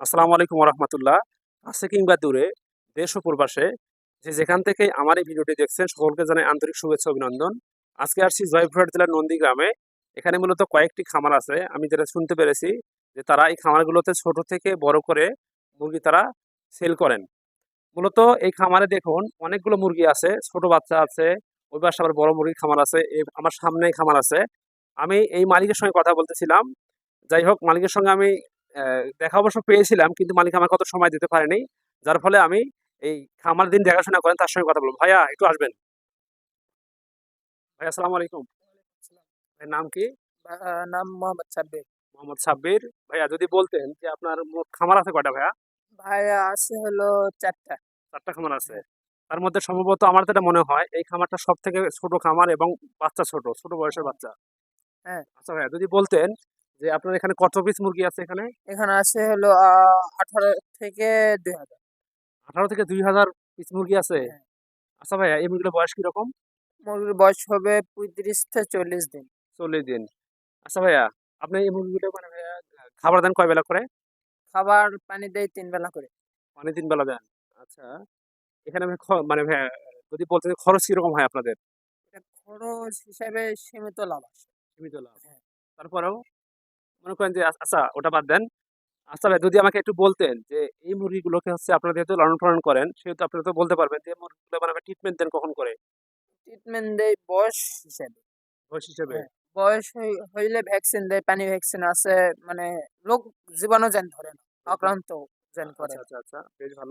আসসালামু আলাইকুম রহমতুল্লাহ কাছে কিংবা দূরে, দেশ ও প্রবাসে যে যেখান থেকে আমার এই ভিডিওটি দেখছেন, সকলকে জানাই আন্তরিক শুভেচ্ছা অভিনন্দন। আজকে আসছি জয়পুরহাট জেলার নন্দীগ্রামে। এখানে মূলত কয়েকটি খামার আছে। আমি যেটা শুনতে পেরেছি যে তারা এই খামারগুলোতে ছোট থেকে বড় করে মুরগি তারা সেল করেন। মূলত এই খামারে দেখুন, অনেকগুলো মুরগি আছে, ছোট বাচ্চা আছে, ওই পাশে আবার বড় মুরগির খামার আছে আমার সামনে খামার আছে। আমি এই মালিকের সঙ্গে কথা বলতেছিলাম। যাই হোক, মালিকের সঙ্গে আমি দেখা অবশ্য পেয়েছিলাম কিন্তু মালিক আমার কত সময় দিতে পারেনি। যার ফলে আমি এই খামার দিন দেখাশোনা করেন তার সঙ্গে কথা বলব। ভাইয়া একটু আসবেন? ভাইয়া আসসালামু আলাইকুম। নাম কি? নাম মোহাম্মদ সাব্বির। মোহাম্মদ সাব্বির। ভাইয়া যদি বলতেন যে আপনার মোট খামার আছে কয়টা ভাইয়া? ভাইয়া আছে হলো চারটা। চারটা খামার আছে। তার মধ্যে সম্ভবত আমার যেটা মনে হয় এই খামারটা সব থেকে ছোট খামার এবং বাচ্চা ছোট ছোট বয়সের বাচ্চা। হ্যাঁ। আচ্ছা ভাইয়া যদি বলতেন যে আপনার এখানে কত পিস মুরগি আছে এখানে? এখানে আছে হলো আঠারো থেকে দুই হাজার। আঠারো থেকে দুই হাজার পিস মুরগি আছে? হ্যাঁ। আচ্ছা ভাইয়া এই মুরগির বয়স কীরকম? মুরগির বয়স হবে পঁয়ত্রিশ থেকে চল্লিশ দিন। চল্লিশ দিন। আচ্ছা ভাইয়া আপনি এই মুরগিগুলো মানে ভাইয়া খাবার দেন কয় বেলা করে? খাবার পানি দেয় তিন বেলা করে। পানি তিন বেলা দেন। আচ্ছা এখানে ভাই মানে ভাইয়া যদি বলতেন যে খরচ কীরকম হয় আপনাদের? খরচ হিসাবে সীমিত লাভ আসে সীমিত লাভ। হ্যাঁ। তারপরেও? মনে করেন যে আচ্ছা ওটা বাদ দেন। আচ্ছা ভাই যদি আমাকে একটু বলতেন যে এই মুরগিগুলোকে হচ্ছে আপনারা যেহেতু লালন পালন করেন সেহেতু আপনারা তো বলতে পারবেন যে মুরগিগুলো মানে ট্রিটমেন্ট দেন কখন করে? ট্রিটমেন্ট দেয় বয়স হিসাবে। বয়স হিসেবে? হ্যাঁ। বয়স হইলে ভ্যাকসিন দেয় পানি ভ্যাকসিন আছে মানে রোগ জীবাণু যেন ধরে না আক্রান্ত যেন করে। আচ্ছা আচ্ছা আচ্ছা বেশ ভালো।